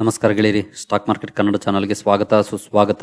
ನಮಸ್ಕಾರ ಗೆಳೆಯರಿ stock market Kannada ಚಾನಲ್ಗೆ ಸ್ವಾಗತ, ಸುಸ್ವಾಗತ.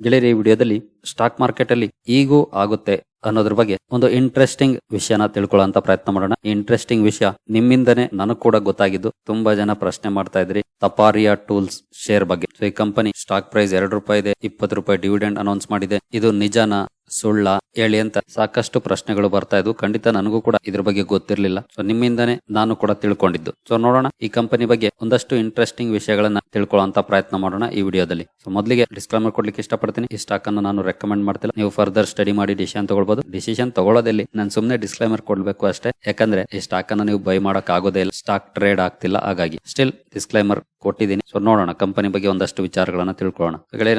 ಗೆಳೆಯರಿ ವಿಡಿಯೋದಲ್ಲಿ ಸ್ಟಾಕ್ ಮಾರ್ಕೆಟ್ ಅಲ್ಲಿ ಈಗೂ ಆಗುತ್ತೆ ಅನ್ನೋದ್ರ ಬಗ್ಗೆ ಒಂದು ಇಂಟ್ರೆಸ್ಟಿಂಗ್ ವಿಷಯನ ತಿಳ್ಕೊಳ್ಳೋಂತ ಪ್ರಯತ್ನ ಮಾಡೋಣ. ಇಂಟ್ರೆಸ್ಟಿಂಗ್ ವಿಷಯ ನಿಮ್ಮಿಂದನೇ ನನಗ್ ಕೂಡ ಗೊತ್ತಾಗಿದ್ದು ತುಂಬಾ ಜನ ಪ್ರಶ್ನೆ ಮಾಡ್ತಾ ಇದ್ರಿ, ತಪಾರಿಯಾ ಟೂಲ್ಸ್ ಶೇರ್ ಬಗ್ಗೆ. ಸೊ ಈ ಕಂಪನಿ ಸ್ಟಾಕ್ ಪ್ರೈಸ್ ಎರಡು ರೂಪಾಯಿ ಇದೆ, ಇಪ್ಪತ್ತು ರೂಪಾಯಿ ಡಿವಿಡೆಂಡ್ ಅನೌನ್ಸ್ ಮಾಡಿದೆ. ಇದು ನಿಜನಾ? ಸುಳ್ಳ, ಹೇಳಿ ಅಂತ ಸಾಕಷ್ಟು ಪ್ರಶ್ನೆಗಳು ಬರ್ತಾ ಇದ್ವು. ಖಂಡಿತ ನನಗೂ ಕೂಡ ಇದ್ರ ಬಗ್ಗೆ ಗೊತ್ತಿರಲಿಲ್ಲ. ಸೊ ನಿಮ್ಮಿಂದನೇ ನಾನು ಕೂಡ ತಿಳ್ಕೊಂಡಿದ್ದು. ಸೊ ನೋಡೋಣ. ಈ ಕಂಪನಿ ಬಗ್ಗೆ ಒಂದಷ್ಟು ಇಂಟ್ರೆಸ್ಟಿಂಗ್ ವಿಷಯಗಳನ್ನ ತಿಳ್ಕೊಳ್ಳುವಂತ ಪ್ರಯತ್ನ ಮಾಡೋಣ ಈ ವಿಡಿಯೋದಲ್ಲಿ. ಸೊ ಮೊದಲಿಗೆ ಡಿಸ್ಕ್ಲೈಮರ್ ಕೊಡ್ಲಿಕ್ಕೆ ಇಷ್ಟಪಡ್ತೀನಿ. ಈ ಸ್ಟಾಕ್ ಅನ್ನು ನಾನು ರೆಕಮೆಂಡ್ ಮಾಡ್ತಿಲ್ಲ. ನೀವು ಫರ್ದರ್ ಸ್ಟಡಿ ಮಾಡಿ ಡಿಸಿಷನ್ ತಗೊಳ್ಬಹುದು ಡಿಸಿಷನ್ ತಗೊಳ್ಳೋದಲ್ಲಿ ನಾನು ಸುಮ್ಮನೆ ಡಿಸ್ಕ್ಲೈಮರ್ ಕೊಡ್ಬೇಕು ಅಷ್ಟೇ. ಯಾಕಂದ್ರೆ ಈ ಸ್ಟಾಕ್ ಅನ್ನು ನೀವು ಬೈ ಮಾಡಕ್ ಆಗೋದೇ ಇಲ್ಲ. ಸ್ಟಾಕ್ ಟ್ರೇಡ್ ಆಗ್ತಿಲ್ಲ. ಹಾಗಾಗಿ ಸ್ಟಿಲ್ ಡಿಸ್ಕ್ಲೈಮರ್ ಕೊಟ್ಟಿದ್ದೀನಿ. ಸೊ ನೋಡೋಣ. ಕಂಪನಿ ಬಗ್ಗೆ ಒಂದಷ್ಟು ವಿಚಾರಗಳನ್ನ ತಿಳ್ಕೊಳ್ಳೋಣ.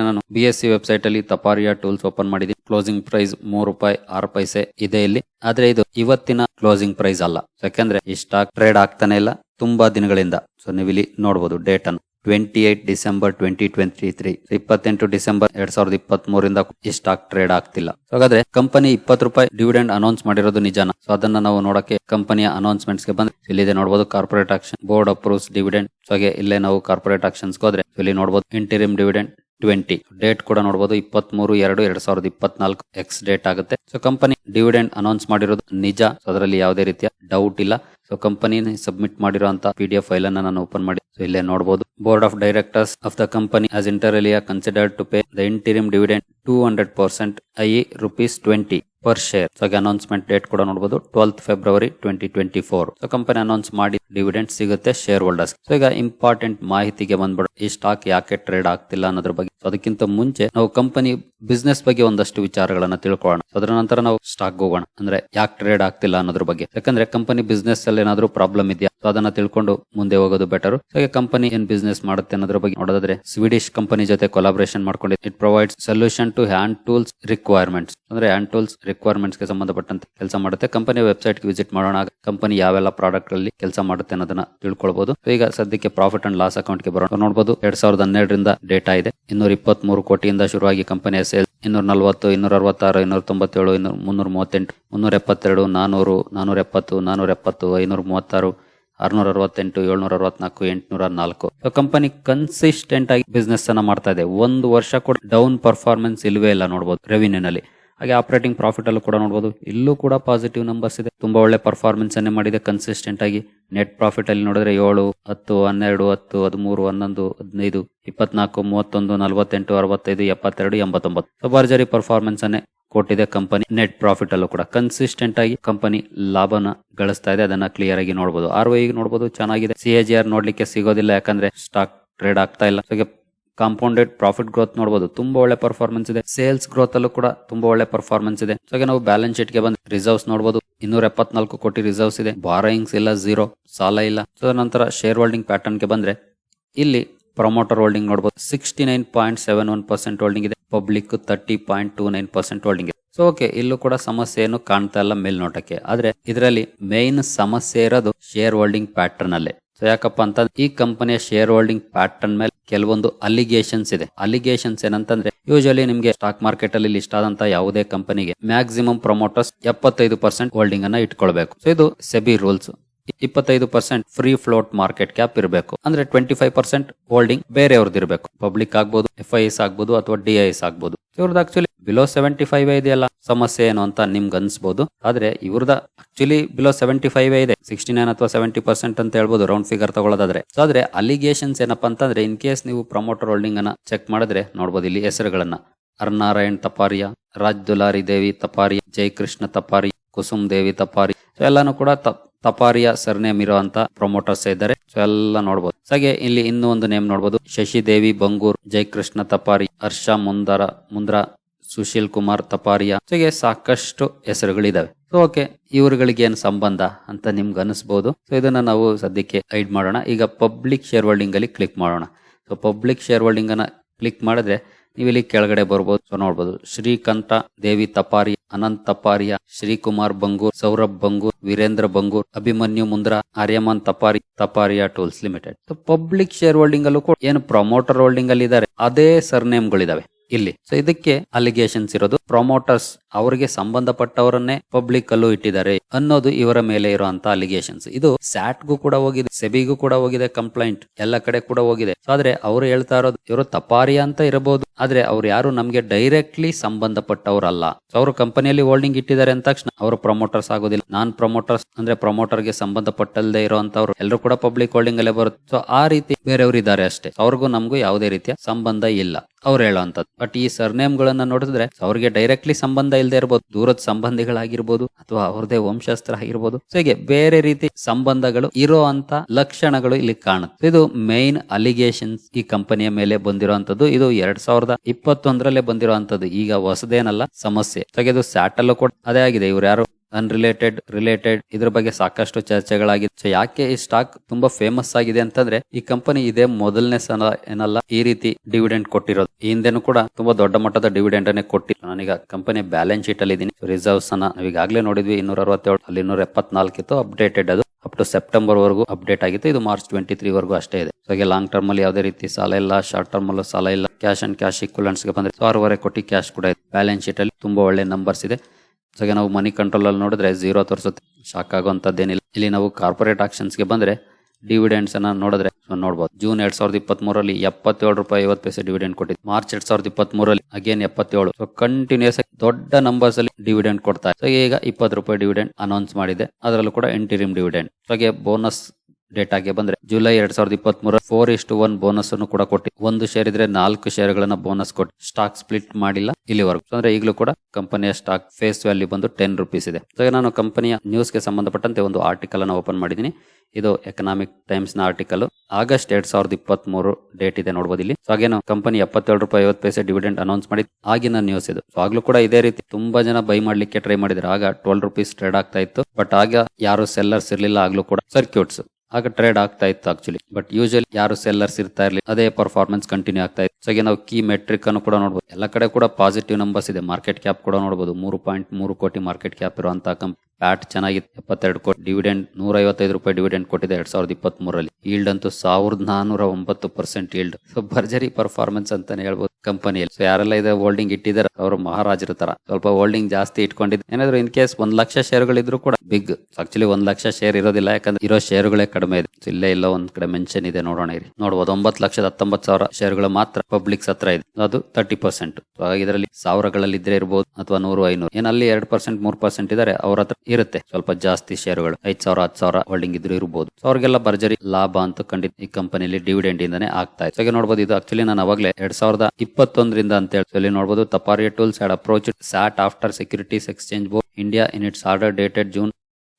ನಾನು ಬಿ ಎಸ್ ಸಿ ವೆಬ್ಸೈಟ್ ಅಲ್ಲಿ ತಪಾರಿಯಾ ಟೂಲ್ಸ್ ಓಪನ್ ಮಾಡಿದ್ದೀನಿ. ಕ್ಲೋಸಿಂಗ್ ಪ್ರೈಸ್ ಮೂರು ರೂಪಾಯಿ, ಆರು ಪೈಸೆ ಇದೆ ಇಲ್ಲಿ. ಆದ್ರೆ ಇದು ಇವತ್ತಿನ ಕ್ಲೋಸಿಂಗ್ ಪ್ರೈಸ್ ಅಲ್ಲ. ಯಾಕಂದ್ರೆ ಈ ಸ್ಟಾಕ್ ಟ್ರೇಡ್ ಆಗ್ತಾನೆ ಇಲ್ಲ. ತುಂಬಾ ದಿನಗಳಿಂದ. ಸೊ ನೀವು ಇಲ್ಲಿ ನೋಡಬಹುದು ಡೇಟ್ ಅನ್ನು. Twenty eight December twenty twenty three ಇಪ್ಪತ್ತೆಂಟು ಡಿಸೆಂಬರ್ ಎರಡ್ ಸಾವಿರದ ಇಪ್ಪತ್ತ್ ಮೂರಿಂದ ಈ ಸ್ಟಾಕ್ ಟ್ರೇಡ್ ಆಗ್ತಿಲ್ಲ ಹಾಗಾದ್ರೆ ಕಂಪನಿ ಇಪ್ಪತ್ತು ರೂಪಾಯಿ ಡಿವಿಡೆಂಡ್ ಅನೌನ್ಸ್ ಮಾಡಿರೋದು ನಿಜಾನ? ಸೊ ಅದನ್ನ ನಾವು ನೋಡಕ್ಕೆ ಕಂಪನಿಯ ಅನೌನ್ಸ್ಮೆಂಟ್ಸ್ಗೆ ಬಂದ್ರೆ ಇಲ್ಲಿದೆ ನೋಡಬಹುದು corporate action board approves dividend so ಹಾಗೆ ಇಲ್ಲೇ ನಾವು ಕಾರ್ಪೊರೇಟ್ ಆಕ್ಷನ್ಸ್ ಹೋದ್ರೆ ಇಲ್ಲಿ ನೋಡಬಹುದು ಇಂಟೀರಿಯಂ ಡಿವಿಡೆಂಡ್ ಟ್ವೆಂಟಿ ಡೇಟ್ ಕೂಡ ನೋಡಬಹುದು ಇಪ್ಪತ್ತ್ ಮೂರು ಎರಡು ಎರಡ್ ಸಾವಿರದ ಇಪ್ಪತ್ನಾಲ್ಕು ಎಕ್ಸ್ ಡೇಟ್ ಆಗುತ್ತೆ. ಸೊ ಕಂಪನಿ ಡಿವಿಡೆಂಡ್ ಅನೌನ್ಸ್ ಮಾಡಿರೋದು ನಿಜ? ಸೊ ಅದರಲ್ಲಿ ಯಾವುದೇ ರೀತಿಯ ಡೌಟ್ ಇಲ್ಲ. ಸೊ ಕಂಪನಿ ಸಬ್ಮಿಟ್ ಮಾಡಿರುವಂತಹ ಪಿ ಡಿ ಫೈಲ್ ಅನ್ನ ನಾನು ಓಪನ್ ಮಾಡಿ. ಸೊ ಇಲ್ಲೇ ನೋಡಬಹುದು Board of Directors of the company has inter alia considered to pay the interim dividend two hundred percent ie rupees twenty per share so announcement date ಕೂಡ ನೋಡಬಹುದು twelfth February twenty twenty four so company announce ಮಾಡಿ dividend ಸಿಗುತ್ತೆ share holders so ಈಗ important ಮಾಹಿತಿಗೆ ಬಂದ್ಬಿಡ ಈ stock ಯಾಕೆ trade ಆಗ್ತಿಲ್ಲ ಅನ್ನೋದ್ರ ಬಗ್ಗೆ. ಅದಕ್ಕಿಂತ ಮುಂಚೆ ನಾವು ಕಂಪನಿ ಬಿಸ್ನೆಸ್ ಬಗ್ಗೆ ಒಂದಷ್ಟು ವಿಚಾರಗಳನ್ನ ತಿಳ್ಕೊಳ್ಳೋಣ. ಅದರ ನಂತರ ನಾವು ಸ್ಟಾಕ್ ಹೋಗೋಣ. ಅಂದ್ರೆ ಯಾಕೆ ಟ್ರೇಡ್ ಆಗ್ತಿಲ್ಲ ಅನ್ನೋದ್ರ ಬಗ್ಗೆ. ಯಾಕಂದ್ರೆ ಕಂಪನಿ ಬಿಸ್ನೆಸ್ ಅಲ್ಲಿ ಏನಾದ್ರು ಪ್ರಾಬ್ಲಮ್ ಇದೆಯಾ? ಅದನ್ನ ತಿಳ್ಕೊಂಡು ಮುಂದೆ ಹೋಗೋದು ಬೆಟರ್ ಹಾಗೆ ಕಂಪನಿ ಏನ್ ಬಿಸ್ನೆಸ್ ಮಾಡುತ್ತೆ ಅನ್ನೋದ್ರ ಬಗ್ಗೆ ನೋಡೋದಾದ್ರೆ ಸ್ವೀಡಿಶ್ ಕಂಪನಿ ಜೊತೆ ಕೊಲಾಬರೇಷನ್ ಮಾಡ್ಕೊಂಡಿದೆ. It provides solution to hand tools requirements ಅಂದ್ರೆ ಹ್ಯಾಂಡ್ ಟೂಲ್ಸ್ ರಿಕ್ವೈರ್ಮೆಂಟ್ಸ್ಗೆ ಸಂಬಂಧಪಟ್ಟಂತೆ ಕೆಲಸ ಮಾಡುತ್ತೆ. ಕಂಪನಿ ವೆಬ್ಸೈಟ್ಗೆ ವಿಸಿಟ್ ಮಾಡೋಣ. ಕಂಪನಿ ಯಾವೆಲ್ಲ ಪ್ರಾಡಕ್ಟ್ ಅಲ್ಲಿ ಕೆಲಸ ಮಾಡುತ್ತೆ ಅನ್ನೋದನ್ನ ತಿಳ್ಕೊಳ್ಬಹುದು ಈಗ ಸದ್ಯಕ್ಕೆ ಪ್ರಾಫಿಟ್ ಅಂಡ್ ಲಾಸ್ ಅಕೌಂಟ್ಗೆ ಬರೋಣ. ನೋಡಬಹುದು ಎರಡ್ ಸಾವಿರದ ಹನ್ನೆರಡರಿಂದ ಡೇಟಾ ಇದೆ. ಇನ್ನೂರ ಇಪ್ಪತ್ತ್ ಮೂರು ಕೋಟಿಯಿಂದ ಶುರುವಾಗಿ ಕಂಪನಿಯ ಸೇಲ್ ಇನ್ನೂರ ನಲವತ್ತು ಇನ್ನೂರ ಅರವತ್ತಾರು ಇನ್ನೂರ ತೊಂಬತ್ತೇಳು ಇನ್ನೂರ ಮುನ್ನೂರ ಮೂವತ್ತೆಂಟು ಮುನ್ನೂರ ಎಪ್ಪತ್ತೆರಡು ನಾನೂರು ನಾನೂರ ಎಪ್ಪತ್ತು ನಾನೂರ ಎಪ್ಪತ್ತು ಐನೂರ ಮೂವತ್ತಾರು ಆರ್ನೂರ ಅರವತ್ತೆಂಟು ಏಳ್ನೂರ ಅರವತ್ನಾಲ್ಕು ಎಂಟುನೂರ ನಾಲ್ಕು ಕಂಪನಿ ಕನ್ಸಿಸ್ಟೆಂಟ್ ಆಗಿ ಬಿಸ್ನೆಸ್ ಅನ್ನ ಮಾಡ್ತಾ ಇದೆ. ಒಂದು ವರ್ಷ ಕೂಡ ಡೌನ್ ಪರ್ಫಾರ್ಮೆನ್ಸ್ ಇಲ್ವೇ ಇಲ್ಲ ನೋಡಬಹುದು ರೆವಿನ್ಯೂ ನಲ್ಲಿ. ಹಾಗೆ ಆಪರೇಟಿಂಗ್ ಪ್ರಾಫಿಟ್ ಅಲ್ಲೂ ಕೂಡ ನೋಡಬಹುದು ಇಲ್ಲೂ ಕೂಡ ಪಾಸಿಟಿವ್ ನಂಬರ್ಸ್ ಇದೆ. ತುಂಬಾ ಒಳ್ಳೆ ಪರ್ಫಾರ್ಮೆನ್ಸ್ ಅನ್ನೇ ಮಾಡಿದೆ ಕನ್ಸಿಸ್ಟೆಂಟ್ ಆಗಿ. ನೆಟ್ ಪ್ರಾಫಿಟ್ ಅಲ್ಲಿ ನೋಡಿದ್ರೆ ಏಳು, ಹತ್ತು, ಹನ್ನೆರಡು, ಹತ್ತು, ಹದಿಮೂರು, ಹನ್ನೊಂದು, ಹದಿನೈದು, ಇಪ್ಪತ್ನಾಲ್ಕು, ಮೂವತ್ತೊಂದು, ನಲವತ್ತೆಂಟು, ಅರವತ್ತೈದು, ಎಪ್ಪತ್ತೆರಡು, ಎಂಬತ್ತೊಂಬತ್ತು. ಸೊ ಭರ್ಜರಿ ಪರ್ಫಾರ್ಮೆನ್ಸ್ ಅನ್ನೇ ಕೊಟ್ಟಿದೆ ಕಂಪನಿ. ನೆಟ್ ಪ್ರಾಫಿಟ್ ಅಲ್ಲೂ ಕೂಡ ಕನ್ಸಿಸ್ಟೆಂಟ್ ಆಗಿ ಕಂಪನಿ ಲಾಭನ ಗಳಿಸ್ತಾ ಇದೆ. ಅದನ್ನ ಕ್ಲಿಯರ್ ಆಗಿ ನೋಡಬಹುದು ಆರ್ ವೈ ನೋಡಬಹುದು ಚೆನ್ನಾಗಿದೆ. ಸಿ ಎ ಜಿ ಆರ್ ನೋಡ್ಲಿಕ್ಕೆ ಸಿಗೋದಿಲ್ಲ. ಯಾಕಂದ್ರೆ ಸ್ಟಾಕ್ ಟ್ರೇಡ್ ಆಗ್ತಾ ಇಲ್ಲ. ಹಾಗೆ ಕಾಂಪೌಂಡೆಡ್ ಪ್ರಾಫಿಟ್ ಗ್ರೋತ್ ನೋಡಬಹುದು ತುಂಬಾ ಒಳ್ಳೆ ಪರ್ಫಾರ್ಮೆನ್ಸ್ ಇದೆ. ಸೇಲ್ಸ್ ಗ್ರೋತ್ ಅಲ್ಲೂ ಕೂಡ ತುಂಬಾ ಒಳ್ಳೆ ಪರ್ಫಾರ್ಮೆನ್ಸ್ ಇದೆ. ಸೊ ನಾವು ಬ್ಯಾಲೆನ್ಸ್ ಶೀಟ್ಗೆ ಬಂದು ರಿಸರ್ವ್ಸ್ ನೋಡಬಹುದು ಇನ್ನೂರ ಎಪ್ಪತ್ನಾಲ್ಕು ಕೋಟಿ ರಿಸರ್ವ್ಸ್ ಇದೆ. ಬಾರೋಯಿಂಗ್ಸ್ ಇಲ್ಲ. ಝೀರೋ ಸಾಲ ಇಲ್ಲ. ಸೊ ನಂತರ ಶೇರ್ ಹೋಲ್ಡಿಂಗ್ ಪ್ಯಾಟರ್ನ್ಗೆ ಬಂದ್ರೆ ಇಲ್ಲಿ ಪ್ರಮೋಟರ್ ಹೋಲ್ಡಿಂಗ್ ನೋಡಬಹುದು sixty nine point seven one percent holding ಇದೆ. Public thirty point two nine percent holding so okay ಇಲ್ಲೂ ಕೂಡ ಸಮಸ್ಯೆ ಏನು ಕಾಣ್ತಾ ಇಲ್ಲ ಮೇಲ್ನೋಟಕ್ಕೆ. ಆದ್ರೆ ಇದರಲ್ಲಿ ಮೇನ್ ಸಮಸ್ಯೆ ಇರೋದು ಶೇರ್ ಹೋಲ್ಡಿಂಗ್ ಪ್ಯಾಟರ್ನ್ ಅಲ್ಲಿ. ಸೊ ಯಾಕಪ್ಪ ಅಂತ ಈ ಕಂಪನಿಯ ಶೇರ್ ಹೋಲ್ಡಿಂಗ್ ಪ್ಯಾಟರ್ನ್ ಮೇಲೆ ಕೆಲವೊಂದು ಅಲಿಗೇಷನ್ಸ್ ಇದೆ. ಅಲಿಗೇಷನ್ಸ್ ಏನಂತಂದ್ರೆ ಯೂಶಲಿ ನಿಮಗೆ ಸ್ಟಾಕ್ ಮಾರ್ಕೆಟ್ ಅಲ್ಲಿ ಲಿಸ್ಟ್ ಆದಂತ ಯಾವುದೇ ಕಂಪನಿಗೆ ಮ್ಯಾಕ್ಸಿಮಮ್ ಪ್ರೊಮೋಟರ್ಸ್ ಎಪ್ಪತ್ತೈದು ಪರ್ಸೆಂಟ್ ಹೋಲ್ಡಿಂಗ್ ಅನ್ನ ಇಟ್ಕೊಳ್ಬೇಕು. ಸೊ ಇದು ಸೆಬಿ ರೂಲ್ಸ್ ಇಪ್ಪತ್ತೈದು percent free float market cap ಇರಬೇಕು. ಅಂದ್ರೆ ಟ್ವೆಂಟಿ ಫೈವ್ ಪರ್ಸೆಂಟ್ ಹೋಲ್ಡಿಂಗ್ ಬೇರೆಯವ್ರದ್ದು ಇರಬೇಕು. ಪಬ್ಲಿಕ್ ಆಗ್ಬೋದು ಎಫ್ ಐ ಎಸ್ ಆಗ್ಬೋದು ಅಥವಾ ಡಿ ಐ ಎಸ್ ಆಗ್ಬೋದು. ಇವ್ರದ್ದು ಆಕ್ಚುಲಿ ಬಿಲೋ ಸೆವೆಂಟಿ ಫೈವ್ ಇದೆಯಲ್ಲ, ಸಮಸ್ಯೆ ಏನು ಅಂತ ನಿಮ್ಗೆ ಅನ್ಸ್ಬೋದು. ಆದ್ರೆ ಇವ್ರದ ಆಕ್ಚುಲಿ ಬಿಲೋ ಸೆವೆಂಟಿ ಫೈವ್ ಇದೆ. ಸಿಕ್ಸ್ಟಿ ನೈನ್ ಅಥವಾ ಸೆವೆಂಟಿ ಪರ್ಸೆಂಟ್ ಅಂತ ಹೇಳ್ಬೋದು ರೌಂಡ್ ಫಿಗರ್ ತಗೊಳ್ಳೋದಾದ್ರೆ. ಸೊ ಆದ್ರೆ ಅಲಿಗೇಷನ್ಸ್ ಏನಪ್ಪಾ ಅಂತಂದ್ರೆ ಇನ್ ಕೇಸ್ ನೀವು ಪ್ರಮೋಟರ್ ಹೋಲ್ಡಿಂಗ್ ಅನ್ನ ಚೆಕ್ ಮಾಡಿದ್ರೆ ನೋಡ್ಬೋದು ಇಲ್ಲಿ ಹೆಸರುಗಳನ್ನ. ಅರ್ನಾರಾಯಣ್ ತಪಾರಿಯ, ರಾಜ್ ದುಲಾರಿ ದೇವಿ ತಪಾರಿಯಾ ಜೈಕೃಷ್ಣ ತಪಾರಿ ಕುಸುಮ್ ದೇವಿ ತಪಾರಿ ಎಲ್ಲಾನು ಕೂಡ ತಪಾರಿಯ ಸರ್ನೇಮ್ ಅಂತ ಪ್ರಮೋಟರ್ಸ್ ಇದ್ದಾರೆ. ಸೊ ಎಲ್ಲ ನೋಡಬಹುದು ಹಾಗೆ ಇಲ್ಲಿ ಇನ್ನೂ ಒಂದು ನೇಮ್ ನೋಡಬಹುದು ಶಶಿದೇವಿ ಬಂಗೂರ್, ಜಯಕೃಷ್ಣ ತಪಾರಿ, ಹರ್ಷ ಮುಂದರ, ಮುಂದ್ರ, ಸುಶೀಲ್ ಕುಮಾರ್ ತಪಾರಿಯಾ ಹೀಗೆ ಸಾಕಷ್ಟು ಹೆಸರುಗಳಿದಾವೆ. ಸೊ ಓಕೆ ಇವರುಗಳಿಗೆ ಏನ್ ಸಂಬಂಧ ಅಂತ ನಿಮ್ಗೆ ಅನಿಸ್ಬೋದು. ಸೊ ಇದನ್ನ ನಾವು ಸದ್ಯಕ್ಕೆ ಐಡ್ ಮಾಡೋಣ. ಈಗ ಪಬ್ಲಿಕ್ ಶೇರ್ ಹೋಲ್ಡಿಂಗ್ ಅಲ್ಲಿ ಕ್ಲಿಕ್ ಮಾಡೋಣ. ಸೊ ಪಬ್ಲಿಕ್ ಶೇರ್ ಹೋಲ್ಡಿಂಗ್ ಅನ್ನ ಕ್ಲಿಕ್ ಮಾಡಿದ್ರೆ ನೀವು ಇಲ್ಲಿ ಕೆಳಗಡೆ ಬರ್ಬೋದು. ಸೊ ನೋಡ್ಬೋದು. Shrikantha, Devi Tapari, Anant Tapariya, Shrikumar Bangur, Saurabh Bangur, Virendra Bangur, Abhimanyu Mundra, Aryaman Tapari, Tapariya tools limited. Public share holding ಅಲ್ಲೂ ಕೂಡ ಏನು ಪ್ರಮೋಟರ್ ಹೋಲ್ಡಿಂಗ್ ಅಲ್ಲಿ ಇದಾರೆ ಅದೇ ಸರ್ನೇಮ್ ಗಳಿದಾವೆ ಇಲ್ಲಿ. ಸೊ ಇದಕ್ಕೆ ಅಲಿಗೇಷನ್ಸ್ ಇರೋದು ಪ್ರಮೋಟರ್ಸ್ ಅವರಿಗೆ ಸಂಬಂಧಪಟ್ಟವರನ್ನೇ ಪಬ್ಲಿಕ್ ಅಲ್ಲೂ ಇಟ್ಟಿದ್ದಾರೆ ಅನ್ನೋದು ಇವರ ಮೇಲೆ ಇರುವಂತಹ ಅಲಿಗೇಷನ್ಸ್ ಇದು ಸ್ಯಾಟ್ಗೂ ಕೂಡ ಹೋಗಿದೆ, ಸೆಬಿಗೂ ಕೂಡ ಹೋಗಿದೆ ಕಂಪ್ಲೇಂಟ್ ಎಲ್ಲ ಕಡೆ ಕೂಡ ಹೋಗಿದೆ. ಆದ್ರೆ ಅವರು ಹೇಳ್ತಾ ಇರೋದು, ಇವರು ತಪಾರಿ ಅಂತ ಇರಬಹುದು, ಆದ್ರೆ ಅವ್ರು ಯಾರು ನಮ್ಗೆ ಡೈರೆಕ್ಟ್ಲಿ ಸಂಬಂಧಪಟ್ಟವರಲ್ಲ. ಅವರು ಕಂಪನಿಯಲ್ಲಿ ಹೋಲ್ಡಿಂಗ್ ಇಟ್ಟಿದ್ದಾರೆ ಅಂದ ತಕ್ಷಣ ಅವರು ಪ್ರಮೋಟರ್ಸ್ ಆಗೋದಿಲ್ಲ. ನಾನ್ ಪ್ರಮೋಟರ್ಸ್ ಅಂದ್ರೆ ಪ್ರಮೋಟರ್ಗೆ ಸಂಬಂಧಪಟ್ಟಲ್ಲದೆ ಇರುವಂತವ್ರು ಎಲ್ಲರೂ ಕೂಡ ಪಬ್ಲಿಕ್ ಹೋಲ್ಡಿಂಗ್ ಅಲ್ಲೇ ಬರುತ್ತೆ. ಸೊ ಆ ರೀತಿ ಬೇರೆಯವರು ಇದ್ದಾರೆ ಅಷ್ಟೇ. ಅವ್ರಿಗೂ ನಮಗೂ ಯಾವುದೇ ರೀತಿಯ ಸಂಬಂಧ ಇಲ್ಲ, ಅವ್ರು ಹೇಳೋಂಥದ್ದು ಬಟ್ ಈ ಸರ್ನೇಮ್ ಗಳನ್ನ ನೋಡಿದ್ರೆ ಅವ್ರಿಗೆ ಡೈರೆಕ್ಟ್ಲಿ ಸಂಬಂಧ ಇಲ್ಲದೆ ಇರ್ಬೋದು, ದೂರದ ಸಂಬಂಧಿಗಳಾಗಿರ್ಬೋದು ಅಥವಾ ಅವ್ರದೇ ವಂಶಸ್ತ್ರ ಆಗಿರ್ಬೋದು ಸೊ ಹೀಗೆ ಬೇರೆ ರೀತಿ ಸಂಬಂಧಗಳು ಇರೋ ಅಂತ ಲಕ್ಷಣಗಳು ಇಲ್ಲಿ ಕಾಣುತ್ತೆ. ಇದು ಮೇನ್ ಅಲಿಗೇಷನ್ಸ್ ಈ ಕಂಪನಿಯ ಮೇಲೆ ಬಂದಿರುವಂತದ್ದು ಇದು ಎರಡ್ ಸಾವಿರದ ಇಪ್ಪತ್ತೊಂದರಲ್ಲೇ ಬಂದಿರುವಂತದ್ದು ಈಗ ಹೊಸದೇನಲ್ಲ, ಸಮಸ್ಯೆ. ತೆಗೆದು ಸ್ಯಾಟಲ್ ಕೂಡ ಅದೇ ಆಗಿದೆ. ಇವ್ರು ಯಾರು? ಅನ್ರಿಲೇಟೆಡ್ ರಿಲೇಟೆಡ್ ಇದ್ರ ಬಗ್ಗೆ ಸಾಕಷ್ಟು ಚರ್ಚೆಗಳಾಗಿದೆ ಸೊ ಯಾಕೆ ಈ ಸ್ಟಾಕ್ ತುಂಬಾ ಫೇಮಸ್ ಆಗಿದೆ ಅಂತಂದ್ರೆ, ಈ ಕಂಪನಿ ಇದೇ ಮೊದಲನೇ ಸಲ ಏನಲ್ಲ, ಈ ರೀತಿ ಡಿವಿಡೆಂಡ್ ಕೊಟ್ಟಿರೋದು. ಈ ಹಿಂದೆನೂ ಕೂಡ ತುಂಬಾ ದೊಡ್ಡ ಮಟ್ಟದ ಡಿವಿಡೆಂಡ್ ಅನ್ನೇ ಕೊಟ್ಟಿಲ್ಲ. ನಾನೀಗ ಕಂಪನಿ ಬ್ಯಾಲೆನ್ಸ್ ಶೀಟ್ ಅಲ್ಲಿ ಇದೀನಿ ರಿಸರ್ವ್ಸ್ ಅನ್ನ ನಾವೀಗಾಗಲೇ ನೋಡಿದ್ವಿ ಇನ್ನೂರ ಅರವತ್ತೇಳು ಅಲ್ಲಿ ಇನ್ನೂರ ಎಪ್ಪತ್ನಾಲ್ಕು ಇತ್ತು ಅಪ್ಡೇಟೆಡ್ ಅದು. ಅಪ್ ಟು ಸೆಪ್ಟೆಂಬರ್ ವರೆಗೂ ಅಪ್ಡೇಟ್ ಆಗಿತ್ತು. ಇದು ಮಾರ್ಚ್ ಟ್ವೆಂಟಿ ತ್ರೀ ವರೆಗೂ ಅಷ್ಟೇ ಇದೆ. ಹಾಗೆ ಲಾಂಗ್ ಟರ್ಮ್ ಅಲ್ಲಿ ಯಾವುದೇ ರೀತಿ ಸಾಲ ಇಲ್ಲ ಶಾರ್ಟ್ ಟರ್ಮ್ ಅಲ್ಲೂ ಸಾಲ ಇಲ್ಲ. ಕ್ಯಾಶ್ ಅಂಡ್ ಕ್ಯಾಶ್ ಇಕ್ವಲೆಂಟ್ಸ್ಗೆ ಬಂದ್ರೆ ಸಾವಿರವರೆ ಕೋಟಿ ಕ್ಯಾಶ್ ಕೂಡ ಇದೆ. ಬ್ಯಾಲೆನ್ಸ್ ಶೀಟ್ ಅಲ್ಲಿ ತುಂಬಾ ಒಳ್ಳೆ ನಂಬರ್ಸ್ ಇದೆ. ಹಾಗೆ ನಾವು ಮನಿ ಕಂಟ್ರೋಲ್ ಅಲ್ಲಿ ನೋಡಿದ್ರೆ ಝೀರೋ ತೋರಿಸುತ್ತೆ. ಶಾಕ್ ಆಗುವಂತದ್ದೇನಿಲ್ಲ ಇಲ್ಲಿ ನಾವು ಕಾರ್ಪೊರೇಟ್ ಆಕ್ಷನ್ಸ್ಗೆ ಬಂದ್ರೆ ಡಿವಿಡೆಂಡ್ಸ್ ಅನ್ನ ನೋಡಿದ್ರೆ ನೋಡಬಹುದು ಜೂನ್ ಎರಡ್ ಸಾವಿರದ ಇಪ್ಪತ್ಮೂರಲ್ಲಿ ಎಪ್ಪತ್ತೇಳು ರೂಪಾಯಿ ಐವತ್ತು ಪೈಸೆ ಡಿವಿಡೆಂಡ್ ಕೊಟ್ಟಿದ್ದು. ಮಾರ್ಚ್ ಎರಡ್ ಸಾವಿರದ ಇಪ್ಪತ್ಮೂರಲ್ಲಿ ಅಗೇನ್ ಎಪ್ಪತ್ತೇಳು. ಸೊ ಕಂಟಿನ್ಯೂಸ್ ಆಗಿ ದೊಡ್ಡ ನಂಬರ್ಸ್ ಅಲ್ಲಿ ಡಿವಿಡೆಂಡ್ ಕೊಡ್ತಾರೆ ಸೊ ಈಗ ಇಪ್ಪತ್ತು ರೂಪಾಯಿ ಡಿವಿಡೆಂಡ್ ಅನೌನ್ಸ್ ಮಾಡಿದೆ ಅದರಲ್ಲೂ ಕೂಡ ಎಂಟಿರಿಮ್ ಡಿವಿಡೆಂಡ್ ಹಾಗೆ ಬೋನಸ್ ಡೇಟಾಗೆ ಬಂದ್ರೆ ಜುಲೈ ಎರಡ್ ಸಾವಿರದ ಇಪ್ಪತ್ತ್ ಮೂರ ಫೋರ್ ಇಷ್ಟು ಒನ್ ಬೋನಸ್ ಅನ್ನು ಕೂಡ ಕೊಟ್ಟಿ. ಒಂದು ಶೇರ್ ಇದ್ರೆ ನಾಲ್ಕು ಶೇರ್ ಗಳನ್ನ ಬೋನಸ್ ಕೊಟ್ಟು ಸ್ಟಾಕ್ ಸ್ಪ್ಲಿಟ್ ಮಾಡಿಲ್ಲ ಇಲ್ಲಿವರೆಗೂ. ಅಂದ್ರೆ ಈಗಲೂ ಕೂಡ ಕಂಪನಿಯ ಸ್ಟಾಕ್ ಫೇಸ್ ವ್ಯಾಲ್ಯೂ ಬಂದು ಟೆನ್ ರುಪೀಸ್ ಇದೆ. ಸೊ ನಾನು ಕಂಪನಿಯ ನ್ಯೂಸ್ಗೆ ಸಂಬಂಧಪಟ್ಟಂತೆ ಒಂದು ಆರ್ಟಿಕಲ್ ಅನ್ನು ಓಪನ್ ಮಾಡಿದೀನಿ. ಇದು ಎಕನಾಮಿಕ್ ಟೈಮ್ಸ್ನ ಆರ್ಟಿಕಲ್ ಆಗಸ್ಟ್ ಎರಡ್ ಸಾವಿರದ ಇಪ್ಪತ್ತ್ ಮೂರು ಡೇಟ್ ಇದೆ ನೋಡಬಹುದು ಇಲ್ಲಿ. ಸೊ ಹಾಗೇನು ಕಂಪನಿ ಎಪ್ಪತ್ತೇಳು ರೂಪಾಯಿ ಐವತ್ತು ಪೈಸೆ ಡಿವಿಡೆಂಡ್ ಅನೌನ್ಸ್ ಮಾಡಿ ಆಗಿನ ನ್ಯೂಸ್ ಇದು. ಸೊ ಆಗ್ಲೂ ಕೂಡ ಇದೇ ರೀತಿ ತುಂಬಾ ಜನ ಬೈ ಮಾಡ್ಲಿಕ್ಕೆ ಟ್ರೈ ಮಾಡಿದ್ರು ಆಗ ಟ್ವೆಲ್ ರುಪೀಸ್ ಟ್ರೇಡ್ ಆಗ್ತಾ ಇತ್ತು. ಬಟ್ ಆಗ ಯಾರು ಸೆಲ್ಲರ್ಸ್ ಇರಲಿಲ್ಲ ಆಗ್ಲೂ ಕೂಡ ಸರ್ಕ್ಯೂಟ್ಸ್ ಆಗ ಟ್ರೇಡ್ ಆಗ್ತಾ ಇತ್ತು ಆಕ್ಚುಲಿ ಬಟ್ ಯೂಶಲಿ ಯಾರು ಸೆಲ್ಲರ್ಸ್ ಇರ್ತಾ ಇರ್ಲಿ, ಅದೇ ಪರ್ಫಾರ್ಮೆನ್ಸ್ ಕಂಟಿನ್ಯೂ ಆಗ್ತಾ ಇತ್ತು. ಸೊ ನಾವು ಕೀ ಮೆಟ್ರಿಕ್ ಅನ್ನು ಕೂಡ ನೋಡಬಹುದು ಎಲ್ಲ ಕಡೆ ಕೂಡ ಪಾಸಿಟಿವ್ ನಂಬರ್ಸ್ ಇದೆ. ಮಾರ್ಕೆಟ್ ಕ್ಯಾಪ್ ಕೂಡ ನೋಡಬಹುದು ಮೂರು ಪಾಯಿಂಟ್ ಮೂರು ಕೋಟಿ ಮಾರ್ಕೆಟ್ ಕ್ಯಾಪ್ ಇರುವಂತಹ ಕಂಪ್ ಪ್ಯಾಟ್ ಚೆನ್ನಾಗಿತ್ತು ಎಪ್ಪತ್ತೆರಡು ಕೋಟಿ. ಡಿವಿಡೆಂಡ್ ನೂರ ಐವತ್ತೈದು ರೂಪಾಯಿ ಡಿವಿಡೆಂಡ್ ಕೊಟ್ಟಿದೆ ಎರಡ್ ಸಾವಿರದ ಇಪ್ಪತ್ತ್ ಮೂರಲ್ಲಿ ಈಲ್ಡ್ ಅಂತೂ ಸಾವಿರದ ನಾನೂರ ಒಂಬತ್ತು ಪರ್ಸೆಂಟ್ ಈಲ್ಡ್ ಸೊ ಭರ್ಜರಿ ಪರ್ಫಾರ್ಮೆನ್ಸ್ ಅಂತಾನೆ ಹೇಳ್ಬೋದು. ಕಂಪನಿಯಲ್ಲಿ. ಸೊ ಯಾರೆಲ್ಲ ಇದೆ ಹೋಲ್ಡಿಂಗ್ ಇಟ್ಟಿದ್ದಾರೆ, ಅವರು ಮಹಾರಾಜರ ತರ ಸ್ವಲ್ಪ ಹೋಲ್ಡಿಂಗ್ ಜಾಸ್ತಿ ಇಟ್ಕೊಂಡಿದ್ದು. ಏನಾದ್ರು ಇನ್ ಕೇಸ್ ಒಂದ್ ಲಕ್ಷ ಶೇರ್ಗಳಿದ್ರು ಕೂಡ ಬಿಗ್ ಆಕ್ಚುಲಿ ಒಂದ್ ಲಕ್ಷ ಶೇರ್ ಇರೋದಿಲ್ಲ. ಯಾಕಂದ್ರೆ ಇರೋ ಶೇರ್ಗಳೇ ಕಡಿಮೆ ಇದೆ. ಇಲ್ಲೇ ಇಲ್ಲ ಒಂದ್ ಕಡೆ ಮೆನ್ಷನ್ ಇದೆ ನೋಡೋಣ ಇರಿ. ನೋಡಬಹುದು ಒಂಬತ್ ಲಕ್ಷದ ಹತ್ತೊಂಬತ್ ಸಾವಿರ ಶೇರ್ಗಳು ಮಾತ್ರ ಪಬ್ಲಿಕ್ಸ್ ಹತ್ರ ಇದೆ. ಅದು ತರ್ಟಿ ಪರ್ಸೆಂಟ್ ಹಾಗಾಗಿ ಇದರಲ್ಲಿ ಸಾವಿರಗಳಲ್ಲಿ ಇದ್ರೆ ಇರಬಹುದು ಅಥವಾ ನೂರು, ಐನೂರು. ಏನಲ್ಲಿ ಎರಡ್ ಪರ್ಸೆಂಟ್ ಮೂರ್ ಪರ್ಸೆಂಟ್ ಇದಾರೆ, ಅವ್ರ ಹತ್ರ ಇರುತ್ತೆ. ಸ್ವಲ್ಪ ಜಾಸ್ತಿ ಶೇರ್ಗಳು ಐದ್ ಸಾವಿರ, ಹತ್ತು ಸಾವಿರ ಹೋಲ್ಡಿಂಗ್ ಇದ್ರು ಇರಬಹುದು ಅವ್ರಿಗೆಲ್ಲ ಭರ್ಜರಿ ಲಾಭ ಅಂತ ಖಂಡಿತ ಈ ಕಂಪನಿಯಲ್ಲಿ ಡಿವಿಡೆಂಡ್ ಇಂದಾನೆ ಆಗ್ತಾ ಇದೆ. ಹಾಗೆ ನೋಡಬಹುದು ಇದು ಆಕ್ಚುಲಿ ನಾನು ಅವಾಗಲೇ ಎರಡ್ ಸಾವಿರದ ಇಪ್ಪತ್ತೊಂದರಿಂದ ಅಂತ ಹೇಳ್ತೀವಿ. ನೋಡಬಹುದು Tapariya tools and approach SAT after securities exchange board India in its order dated June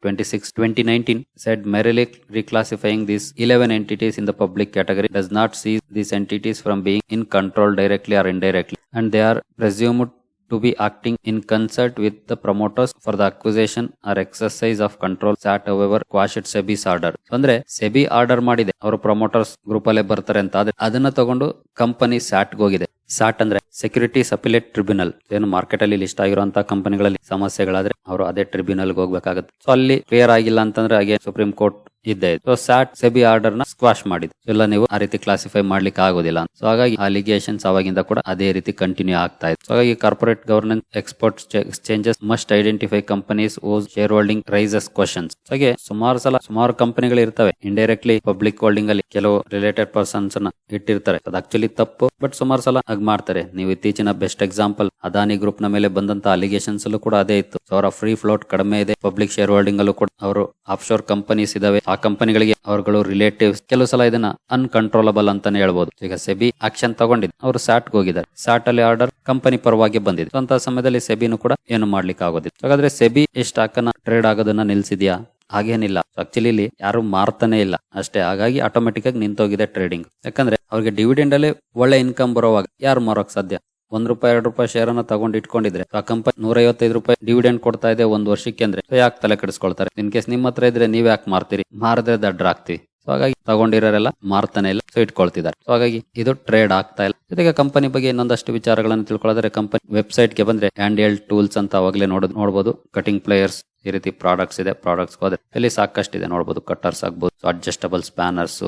twenty six twenty nineteen said merely reclassifying this eleven entities in the public category does not cease this entities from being in control directly or indirectly and they are presume to be acting in concert with the promoters for the acquisition or exercise of control SAT however quashed SEBI's order ಅಂದ್ರೆ SEBI order ಮಾಡಿದೆ. ಅವರು promoters group ಅಲ್ಲೇ ಬರ್ತಾರೆ ಅಂತ. ಆದ್ರೆ ಅದನ್ನ ತಗೊಂಡು company SAT ಹೋಗಿದೆ. ಸ್ಯಾಟ್ ಅಂದ್ರೆ ಸೆಕ್ಯೂರಿಟಿ ಅಪಿಲೇಟ್ ಟ್ರಿಬ್ಯುನಲ್ ಏನು ಮಾರ್ಕೆಟ್ ಅಲ್ಲಿ ಲಿಸ್ಟ್ ಆಗಿರುವಂತಹ ಕಂಪನಿಗಳಲ್ಲಿ ಸಮಸ್ಯೆಗಳಾದ್ರೆ ಅವರು ಅದೇ ಟ್ರಿಬ್ಯುನಲ್ ಹೋಗ್ಬೇಕಾಗುತ್ತೆ. ಸೊ ಅಲ್ಲಿ ಕ್ಲಿಯರ್ ಆಗಿಲ್ಲ ಅಂತಂದ್ರೆ ಹಾಗೆ ಸುಪ್ರೀಂ ಕೋರ್ಟ್ ಇದ್ದೇ ಇತ್ತು. ಸ್ಯಾಟ್ ಸೆಬಿ ಆರ್ಡರ್ನ ಸ್ಕ್ವಾಶ್ ಮಾಡಿದೆ ಎಲ್ಲ ನೀವು ಆ ರೀತಿ ಕ್ಲಾಸಿಫೈ ಮಾಡ್ಲಿಕ್ಕೆ ಆಗೋದಿಲ್ಲ ಸೊ ಹಾಗಾಗಿ ಅಲಿಗೇಷನ್ಸ್ ಅವಾಗಿಂದ ಕೂಡ ಅದೇ ರೀತಿ ಕಂಟಿನ್ಯೂ ಆಗ್ತಾ ಇತ್ತು. ಸೊ ಹಾಗಾಗಿ corporate governance expert exchanges must identify companies whose share holding raises questions ಹಾಗೆ ಸುಮಾರು ಸಲ ಸುಮಾರು ಕಂಪನಿಗಳು ಇರ್ತವೆ. ಇಂಡೈರೆಕ್ಟ್ಲಿ ಪಬ್ಲಿಕ್ ಹೋಲ್ಡಿಂಗ್ ಅಲ್ಲಿ ಕೆಲವು ರಿಲೇಟೆಡ್ ಪರ್ಸನ್ಸ್ನ ಇಟ್ಟಿರ್ತಾರೆ. ಅದು ಆಕ್ಚುಲಿ ತಪ್ಪು ಬಟ್ ಸುಮಾರು ಸಲ ಹಾಗೆ ಮಾಡ್ತಾರೆ. ನೀವು ಇತ್ತೀಚಿನ ಬೆಸ್ಟ್ ಎಕ್ಸಾಂಪಲ್ ಅದಾನಿ ಗ್ರೂಪ್ನ ಮೇಲೆ ಬಂದಂತ ಅಲಿಗೇಷನ್ಸ್ ಅಲ್ಲೂ ಕೂಡ ಅದೇ ಇತ್ತು. ಅವರ ಫ್ರೀ ಫ್ಲೋಟ್ ಕಡಿಮೆ ಇದೆ. ಪಬ್ಲಿಕ್ ಶೇರ್ ಹೋಲ್ಡಿಂಗ್ ಅಲ್ಲೂ ಕೂಡ ಅವರು ಆಫ್ಶೋರ್ ಕಂಪನೀಸ್ ಇದಾವೆ. ಕಂಪನಿಗಳಿಗೆ ಅವರುಗಳು ರಿಲೇಟಿವ್ಸ್ ಕೆಲವು ಸಲ ಇದನ್ನ ಅನ್ಕಂಟ್ರೋಲಬಲ್ ಅಂತಾನೆ ಹೇಳ್ಬೋದು. ಈಗ ಸೆಬಿ ಆಕ್ಷನ್ ತಗೊಂಡಿದೆ, ಅವರು ಸ್ಯಾಟ್ ಹೋಗಿದ್ದಾರೆ. ಸಾಟ್ ಅಲ್ಲಿ ಆರ್ಡರ್ ಕಂಪನಿ ಪರವಾಗಿ ಬಂದಿದೆ. ಅಂತ ಸಮಯದಲ್ಲಿ ಸೆಬಿನು ಕೂಡ ಏನು ಮಾಡ್ಲಿಕ್ಕೆ ಆಗೋದಿಲ್ಲ. ಹಾಗಾದ್ರೆ ಸೆಬಿ ಸ್ಟಾಕ್ ಅನ್ನ ಟ್ರೇಡ್ ಆಗೋದನ್ನ ನಿಲ್ಸಿದ್ಯಾ? ಹಾಗೇನಿಲ್ಲ. ಆಕ್ಚುಲಿ ಇಲ್ಲಿ ಯಾರು ಮಾರ್ತಾನೆ ಇಲ್ಲ. ಅಷ್ಟೇ, ಹಾಗಾಗಿ ಆಟೋಮೆಟಿಕ್ ಆಗಿ ನಿಂತೋಗಿದೆ ಟ್ರೇಡಿಂಗ್ ಯಾಕಂದ್ರೆ ಅವ್ರಿಗೆ ಡಿವಿಡೆಂಡ್ ಅಲ್ಲಿ ಒಳ್ಳೆ ಇನ್ಕಮ್ ಬರೋವಾಗ ಯಾರು ಮಾರೋಕ್ ಸಾಧ್ಯ? ಒಂದ್ ರೂಪಾಯಿ, ಎರಡು ರೂಪಾಯಿ ಶೇರ್ ಅನ್ನ ತಗೊಂಡ್ ಇಟ್ಕೊಂಡಿದ್ರೆ ಆ ಕಂಪನಿ ನೂರ ಐವತ್ತೈದು ರೂಪಾಯಿ ಡಿವಿಡೆಂಡ್ ಕೊಡ್ತಾ ಇದೆ ಒಂದ್ ವರ್ಷಕ್ಕೆ ಅಂದ್ರೆ ಯಾಕೆ ತಲೆ ಕೆಡಿಸ್ಕೊಳ್ತಾರೆ? ಇನ್ ಕೇಸ್ ನಿಮ್ಮ ಹತ್ರ ಇದ್ರೆ ನೀವ್ ಯಾಕೆ ಮಾರ್ತೀರಿ? ಮಾರದ್ರೆ ದಡ್ರ ಹಾಕ್ತಿವಿ ಸೊ ಹಾಗಾಗಿ ತಗೊಂಡಿರೋರೆಲ್ಲ ಮಾರ್ತಾನೆ ಇಲ್ಲ ಸೊ ಇಟ್ಕೊಳ್ತಿದ್ದಾರೆ. ಸೊ ಹಾಗಾಗಿ ಇದು ಟ್ರೇಡ್ ಆಗ್ತಾ ಇಲ್ಲ. ಜೊತೆಗೆ ಕಂಪನಿ ಬಗ್ಗೆ ಇನ್ನೊಂದಷ್ಟು ವಿಚಾರಗಳನ್ನು ತಿಳ್ಕೊಳ್ಳೋದ್ರೆ ಕಂಪನಿ ವೆಬ್ಸೈಟ್ಗೆ ಬಂದ್ರೆ ಹ್ಯಾಂಡ್ ಟೂಲ್ಸ್ ಅಂತ ಅವಾಗಲೇ ನೋಡ್ ನೋಡಬಹುದು ಕಟಿಂಗ್ ಪ್ಲೇಯರ್ಸ್ ಈ ರೀತಿ ಪ್ರಾಡಕ್ಟ್ಸ್ ಇದೆ ಪ್ರಾಡಕ್ಟ್ಸ್ ಹೋದ್ರೆ ಇಲ್ಲಿ ಸಾಕಷ್ಟು ಇದೆ ನೋಡಬಹುದು ಕಟ್ಟರ್ಸ್ ಆಗ್ಬಹುದು adjustable spanners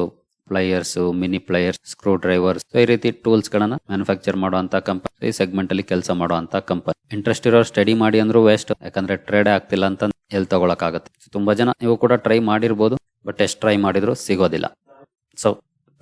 pliers mini pliers screwdrivers ಈ ರೀತಿ ಟೂಲ್ಸ್ ಗಳನ್ನ ಮ್ಯಾನುಫ್ಯಾಕ್ಚರ್ ಮಾಡುವಂತ ಕಂಪನಿ ಈ ಸೆಗ್ಮೆಂಟ್ ಅಲ್ಲಿ ಕೆಲಸ ಮಾಡುವಂತ ಕಂಪನಿ ಇಂಟ್ರೆಸ್ಟ್ ಇರೋ ಸ್ಟಡಿ ಮಾಡಿ ಅಂದ್ರೂ ವೇಸ್ಟ್ ಯಾಕಂದ್ರೆ ಟ್ರೇಡ್ ಆಗ್ತಿಲ್ಲ ಅಂತ ಎಲ್ಲಿ ತಗೊಳಕ್ ಆಗುತ್ತೆ ತುಂಬಾ ಜನ ನೀವು ಕೂಡ ಟ್ರೈ ಮಾಡಿರ್ಬೋದು ಬಟ್ ಎಷ್ಟು ಟ್ರೈ ಮಾಡಿದ್ರು ಸಿಗೋದಿಲ್ಲ. ಸೊ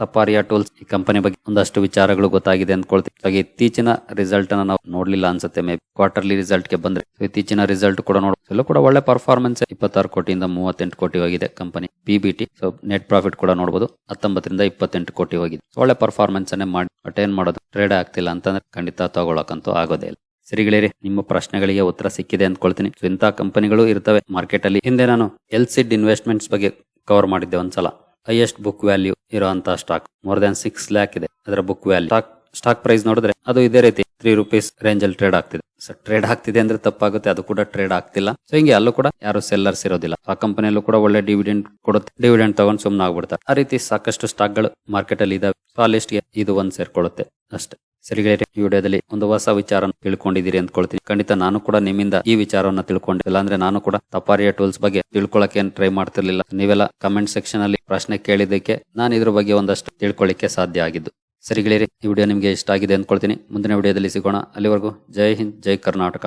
ತಪ್ಪಾರಿಯಾ ಟೂಲ್ಸ್ ಈ ಕಂಪನಿ ಬಗ್ಗೆ ಒಂದಷ್ಟು ವಿಚಾರಗಳು ಗೊತ್ತಾಗಿದೆ ಅಂದ್ಕೊಳ್ತೀವಿ. ಹಾಗೆ ಇತ್ತೀಚಿನ ರಿಸಲ್ಟ್ ಅನ್ನ ನಾವು ನೋಡ್ಲಿಲ್ಲ ಅನ್ಸುತ್ತೆ ಮೇ ಕ್ವಾರ್ಟರ್ಲಿ ರಿಸಲ್ಟ್ಗೆ ಬಂದ್ರೆ. ಇತ್ತೀಚಿನ ರಿಸಲ್ಟ್ ಕೂಡ ನೋಡ ಎಲ್ಲೂ ಕೂಡ ಒಳ್ಳೆ ಪರ್ಫಾರ್ಮೆನ್ಸ್ ಇಪ್ಪತ್ತಾರು ಕೋಟಿಯಿಂದ ಮೂವತ್ತೆಂಟು ಕೋಟಿ ಹೋಗಿದೆ company. P B T so net profit ಕೂಡ ನೋಡಬಹುದು ಹತ್ತೊಂಬತ್ತರಿಂದ ಇಪ್ಪತ್ತೆಂಟು ಕೋಟಿ ಹೋಗಿದೆ. ಒಳ್ಳೆ ಪರ್ಫಾರ್ಮೆನ್ಸ್ ಅನ್ನೇ ಮಾಡಿ ಅಟೈನ್ ಮಾಡೋದು ಟ್ರೇಡ್ ಆಗ್ತಿಲ್ಲ ಅಂತಂದ್ರೆ ಖಂಡಿತ ತಗೊಳಕಂತೂ ಆಗೋದೇ ಇಲ್ಲ. ಸರಿ ನಿಮ್ಮ ಪ್ರಶ್ನೆಗಳಿಗೆ ಉತ್ತರ ಸಿಕ್ಕಿದೆ ಅಂದ್ಕೊಳ್ತೀನಿ. ಇಂಥ ಕಂಪನಿಗಳು ಇರ್ತವೆ. ಮಾರ್ಕೆಟ್ ಅಲ್ಲಿ ಹಿಂದೆ ನಾನು ಎಲ್ ಸಿಡ್ ಇನ್ವೆಸ್ಟ್ಮೆಂಟ್ಸ್ ಬಗ್ಗೆ ಕವರ್ ಮಾಡಿದ್ದೆ ಒಂದ್ಸಲ. ಹೈಯೆಸ್ಟ್ ಬುಕ್ ವ್ಯಾಲ್ಯೂ ಇರುವಂತಹ stock more than six lakh ಇದೆ ಅದರ book value stock stock price ನೋಡಿದ್ರೆ ಅದು ಇದೇ ರೀತಿ ತ್ರೀ ರುಪೀಸ್ ರೇಂಜ್ ಅಲ್ಲಿ ಟ್ರೇಡ್ ಆಗ್ತಿದೆ. ಸೊ ಟ್ರೇಡ್ ಆಗ್ತಿದೆ ಅಂದ್ರೆ ತಪ್ಪಾಗುತ್ತೆ, ಅದು ಕೂಡ ಟ್ರೇಡ್ ಆಗ್ತಿಲ್ಲ. ಸೊ ಹಿಂಗೆ ಅಲ್ಲೂ ಕೂಡ ಯಾರು ಸೆಲ್ಲರ್ಸ್ ಇರೋದಿಲ್ಲ. ಆ ಕಂಪನಿಯಲ್ಲೂ ಕೂಡ ಒಳ್ಳೆ ಡಿವಿಡೆಂಡ್ ಕೊಡುತ್ತೆ. ಡಿವಿಡೆಂಡ್ ತಗೊಂಡು ಸುಮ್ಮನೆ ಆಗ್ಬಿಡ್ತಾರೆ. ಆ ರೀತಿ ಸಾಕಷ್ಟು ಸ್ಟಾಕ್ಗಳು ಮಾರ್ಕೆಟ್ ಅಲ್ಲಿ ಇದಾವೆ. ಸೊ ಆ ಲಿಸ್ಟ್ ಇದು ಒಂದ್ ಸೇರ್ಕೊಳ್ಳುತ್ತೆ. ಅಷ್ಟೇ. ಸರಿ ಗೆಳೆಯರೆ, ಈ ವಿಡಿಯೋದಲ್ಲಿ ಒಂದು ಹೊಸ ವಿಚಾರ ತಿಳ್ಕೊಂಡಿದ್ದೀರಿ ಅಂದ್ಕೊಳ್ತೀನಿ. ಖಂಡಿತ ನಾನು ಕೂಡ ನಿಮ್ಮಿಂದ ಈ ವಿಚಾರವನ್ನ ತಿಳ್ಕೊಂಡೆ ಇಲ್ಲಾಂದ್ರೆ ನಾನು ಕೂಡ ತಪಾರಿಯ ಟೂಲ್ಸ್ ಬಗ್ಗೆ ತಿಳ್ಕೊಳಕ್ಕೆ ಟ್ರೈ ಮಾಡ್ತಿರ್ಲಿಲ್ಲ. ನೀವೆಲ್ಲ ಕಮೆಂಟ್ ಸೆಕ್ಷನ್ ಅಲ್ಲಿ ಪ್ರಶ್ನೆ ಕೇಳಿದ್ದಕ್ಕೆ ನಾನು ಇದ್ರ ಬಗ್ಗೆ ಒಂದಷ್ಟು ತಿಳ್ಕೊಳ್ಳಿಕ್ಕೆ ಸಾಧ್ಯ ಆಗಿದ್ದು. ಸರಿಗಳೇ ಈ ವಿಡಿಯೋ ನಿಮಗೆ ಇಷ್ಟ ಆಗಿದೆ ಅಂದ್ಕೊಳ್ತೀನಿ. ಮುಂದಿನ ವಿಡಿಯೋದಲ್ಲಿ ಸಿಗೋಣ. ಅಲ್ಲಿವರೆಗೂ ಜೈ ಹಿಂದ್ ಜೈ ಕರ್ನಾಟಕ.